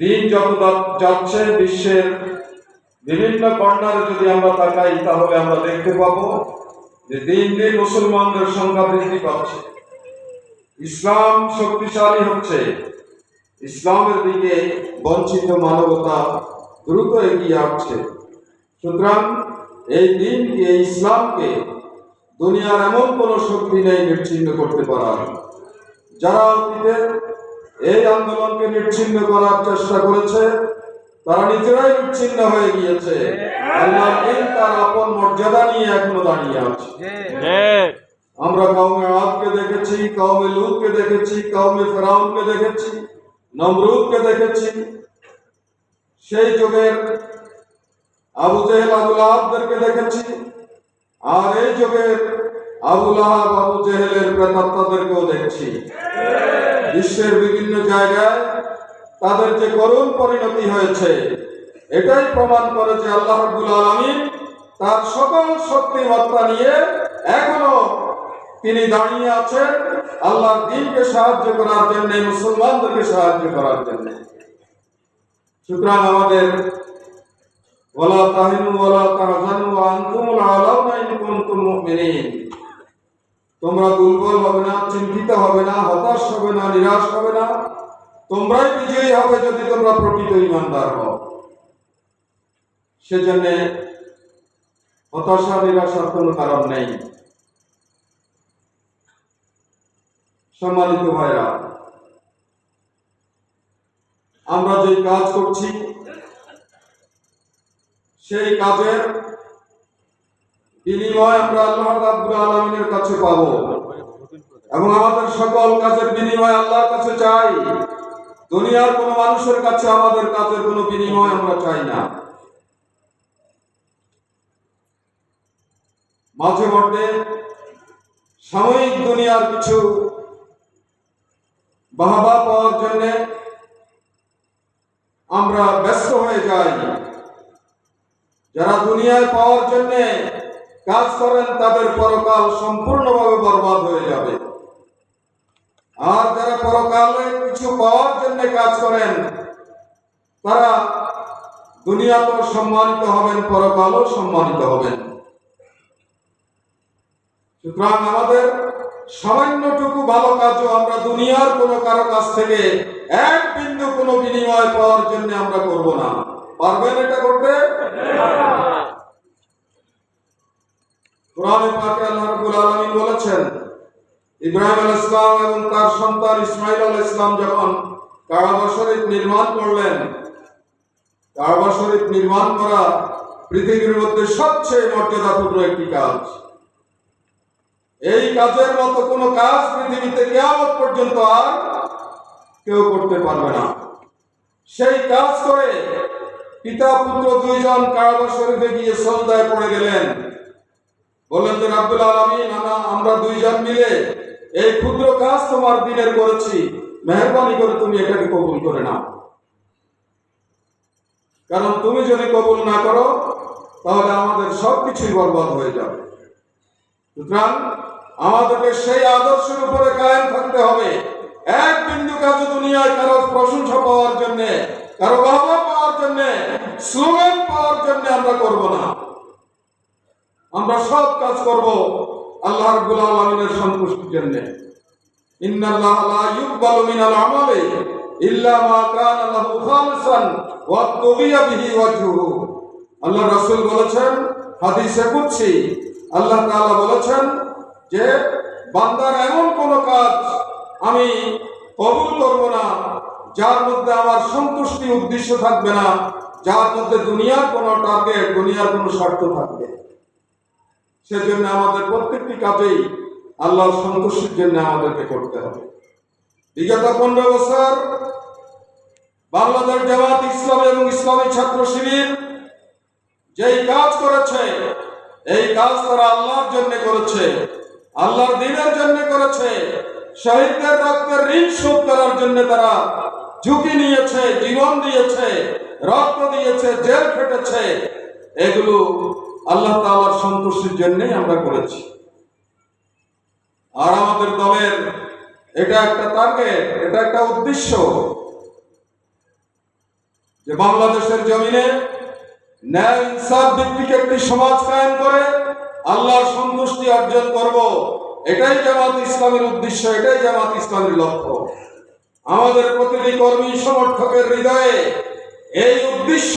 দিন যত যাচ্ছে বিশ্বের বিভিন্ন কর্নারে যদি আমরা তাকাই, তাহলে আমরা দেখতে পাবো যে দিন দিন মুসলমানদের সংখ্যা বৃদ্ধি পাচ্ছে। ইসলাম শক্তিশালী হচ্ছে। ইসলামের দিকে বঞ্চিত মানবতা দ্রুত এগিয়ে আসছে। সুতরাং এই দিনকে ইসলামকে দুনিয়ার এমন কোন শক্তি নেই নিশ্চিন্ন করতে পারার যারা অতীতে এই আন্দোলনকে নিচ্ছিন্ন করার চেষ্টা করেছে, তারা নিজেরাই নিচ্ছিন্ন হয়ে গিয়েছে। আল্লাহ তার আপন মর্যাদা নিয়ে এখনও দাঁড়িয়ে আছে। আমরা কৌমে আদকে দেখেছি কৌমে লুতকে দেখেছি কৌমে ফেরাউনকে দেখেছি, নমরুদকে দেখেছি। সেই যুগের আবু জেহেল আবুল আহাবদেরকে দেখেছি। আর এই যুগের আবুল আহাব আবু জেহেলের প্রেতাত্মাদেরকেও দেখছি। বিশ্বের বিভিন্ন জায়গায় তাদের যে করুণ পরিণতি হয়েছে, এটাই প্রমাণ করে যে আল্লাহ রাব্বুল আলামিন তার সকল শক্তি মাত্রা নিয়ে এখনও তিনি দাঁড়িয়ে আছেন আল্লাহর দিনকে সাহায্য করার জন্য, মুসলমানদেরকে সাহায্য করার জন্য। সুতরাং আমাদের, ওয়ালা তাহিনু ওয়ালা তাহজানু কুনতুম মুমিনিন। তোমরা দুর্বল হবে না, চিন্তিত হবে না, হতাশ হবে না, নিরাশ হবে না। তোমরাই বিজয়ী হবে যদি তোমরা প্রকৃত ইমানদার হও। সেজন্য হতাশা, নিরাশার কোনো কারণ নেই। সম্মানিত ভাইরা, আমরা যে কাজ করছি, সেই কাজের বিনিময় আমরা আল্লাহ রাব্বুল আলামিনের কাছে পাবো। এবং আমাদের সকল কাজের বিনিময় আল্লাহর কাছে চাই। দুনিয়ার মানুষের কাছে আমাদের কাজের কোনো বিনিময় আমরা চাই না। মাঝে মধ্যে সাময়িক দুনিয়ার কিছু বাহবা পাওয়ার জন্য আমরা ব্যস্ত হয়ে যাই। যারা দুনিয়ায় পাওয়ার জন্য কাজ করেন, তাদের পরকাল সম্পূর্ণভাবে বরবাদ হয়ে যাবে। আর যারা পরকালে কিছু পাওয়ার জন্য কাজ করেন, তারা দুনিয়াতেও সম্মানিত হবেন, পরকালও সম্মানিত হবেন। সুতরাং আমাদের সামান্যটুকু ভালো কাজও আমরা দুনিয়ার কোনো কারও কাছ থেকে এক বিন্দু কোনো বিনিময় পাওয়ার জন্য আমরা করব না। পারবেন এটা করতে কোরআনে পাকে আল্লাহ রাব্বুল বলেছেন ইব্রাহিম আলাইহিস সালাম এবং তার সন্তান ইসমাইল আলাইহিস সালাম যখন কাবা শরীফ নির্মাণ করলেন, কাবা শরীফ নির্মাণ করা পৃথিবীর মধ্যে সবচেয়ে মর্যাদাপূর্ণ একটি কাজ। এই কাজের মতো কোনো কাজ পৃথিবীতে কেয়ামত পর্যন্ত আর কেউ করতে পারবে না। সেই কাজ করে পিতা পুত্র দুইজন কাবা শরীফে গিয়ে সন্ধ্যায় পড়ে গেলেন। বললেন যে রাব্বুল আলামিন, আমরা- দুইজন মিলে এই ক্ষুদ্র কাজ তোমার দিনের করেছি। মেহরবানি করে তুমি এটাকে কবুল করে নাও। কারণ তুমি যদি কবুল না করো, তাহলে আমাদের বরবাদ হয়ে যাবে। সুতরাং আমাদেরকে সেই আদর্শের উপরে কায়েম থাকতে হবে। এক বিন্দু কাজ দুনিয়ায় কারও প্রশংসা পাওয়ার জন্য, কারও বাবা পাওয়ার জন্য, স্লোগান পাওয়ার জন্য আমরা করব আমরা সব কাজ করব আল্লাহ রাব্বুল আলামিনের সন্তুষ্টির জন্য। আল্লাহ বলেছেন, হাদিসে আল্লাহ বলেছেন যে এমন কোন কাজ আমি কবুল করব না, যার মধ্যে আমার সন্তুষ্টি উদ্দেশ্য থাকবে না, যার মধ্যে দুনিয়ার কোনো টার্গেট দুনিয়ার কোনো স্বার্থ থাকবে। সেজন্য আমাদের প্রত্যেকটি কাজেই আল্লাহর সন্তুষ্টির জন্য আমাদেরকে করতে হবে। বিগত পনেরো বছর বাংলাদেশ জামাত ইসলাম এবং ইসলামী ছাত্র শিবির যেই কাজ করেছে, এই কাজ তারা আল্লাহর জন্য করেছে, আল্লাহর দিনের জন্য করেছে, শহীদদের রক্তের ঋণ শোধ করার জন্য তারা ঝুঁকি নিয়েছে, জীবন দিয়েছে, রক্ত দিয়েছে, জেল খেটেছে। এগুলো আল্লাহ সন্তুষ্টির জন্যই আমরা করেছি। আর আমাদের দলের এটা একটা টার্গেট এটা একটা উদ্দেশ্য যে বাংলাদেশের জমিনে ন্যায় ইনসাফ ভিত্তিক একটি সমাজ কায়েম করে আল্লাহর সন্তুষ্টি অর্জন করব। এটাই জামাত ইসলামের উদ্দেশ্য, এটাই জামাত ইসলামের লক্ষ্য। আমাদের প্রতিটি কর্মী সমর্থকের হৃদয়ে এই উদ্দেশ্য